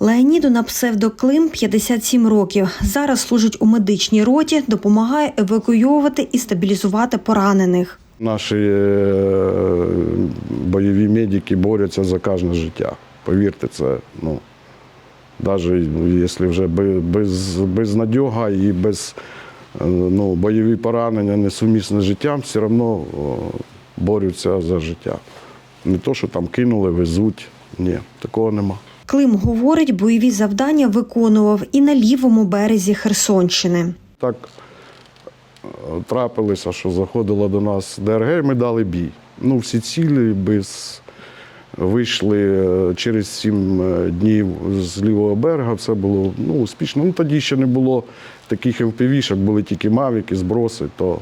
Леоніду на псевдоклим 57 років. Зараз служить у медичній роті, допомагає евакуйовувати і стабілізувати поранених. Наші е, бойові медики борються за кожне життя. Повірте, це ну, навіть якщо вже без, безнадьога і без е, ну, бойові поранення несумісні з життям, все одно борються за життя. Не то, що там кинули, везуть. Ні, такого нема. Клим говорить, бойові завдання виконував і на лівому березі Херсонщини. Так е, трапилося, що заходила до нас ДРГ, і ми дали бій. Ну, всі цілі без вийшли е, через сім е, днів з лівого берега. Все було ну, успішно. Ну, тоді ще не було таких МПВ-шок, були тільки мавіки, зброси, то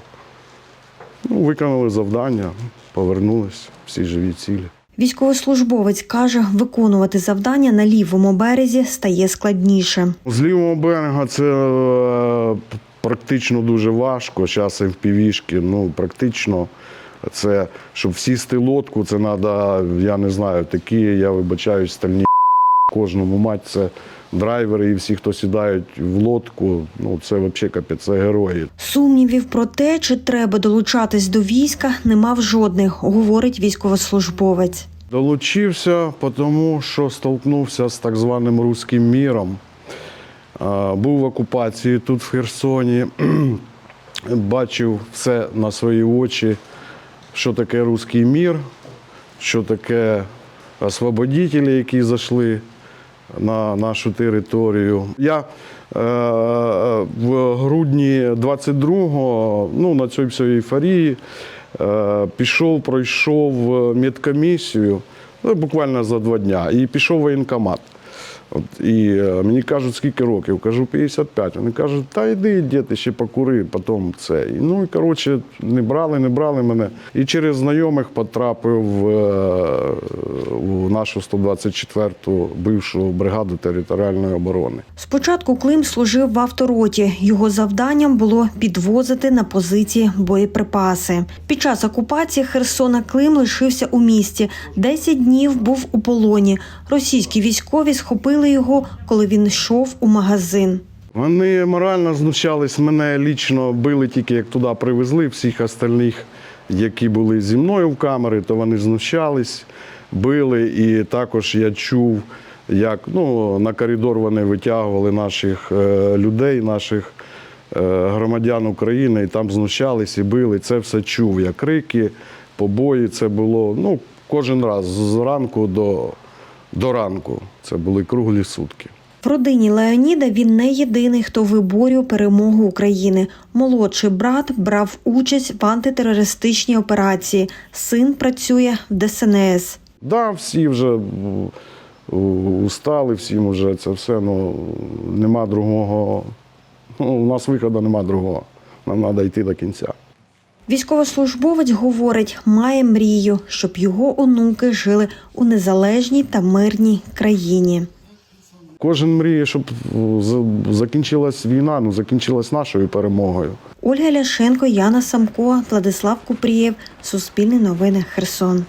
ну, виконали завдання, повернулись всі живі цілі. Військовослужбовець каже, виконувати завдання на лівому березі стає складніше. З лівого берега це е, практично дуже важко. Зараз півішки. ну практично це, щоб сісти лодку, це треба, я не знаю, такі, я вибачаюсь, стальні кожному мать це драйвери і всі, хто сідають в лодку, ну це взагалі капець, це герої. Сумнівів про те, чи треба долучатись до війська, не мав жодних, говорить військовослужбовець. Долучився, тому що столкнувся з так званим руським міром. Був в окупації тут, в Херсоні, бачив все на свої очі, що таке руський мір, що таке освободителі, які зайшли на нашу територію. Я е, в грудні 22-го, ну, на цій всій ейфорії, е, пішов, пройшов медкомісію ну, буквально за два дня і пішов в воєнкомат. От, і е, мені кажуть, скільки років? Кажу, 55. Вони кажуть, та йди, діти, ще покури, потім це. Ну і коротше, не брали, не брали мене. І через знайомих потрапив е, нашу 124-ту бившу бригаду територіальної оборони. Спочатку Клим служив в автороті. Його завданням було підвозити на позиції боєприпаси. Під час окупації Херсона Клим лишився у місті. Десять днів був у полоні. Російські військові схопили його, коли він йшов у магазин. Вони морально знущались мене лічно били тільки як туди привезли всіх остальних, які були зі мною в камері, то вони знущались, били. І також я чув, як ну, на коридор вони витягували наших е, людей, наших е, громадян України, і там знущались і били. Це все чув. Я крики, побої. Це було ну, кожен раз з ранку до, до ранку. Це були круглі сутки. В родині Леоніда він не єдиний, хто виборює перемогу України. Молодший брат брав участь в антитерористичній операції. Син працює в ДСНС. Да, всі вже устали, всім вже це все, ну нема другого. Ну, у нас виходу нема другого. Нам треба йти до кінця. Військовослужбовець говорить, має мрію, щоб його онуки жили у незалежній та мирній країні. Кожен мріє, щоб закінчилась війна, ну закінчилась нашою перемогою. Ольга Ляшенко, Яна Самко, Владислав Купрієв. Суспільне новини. Херсон.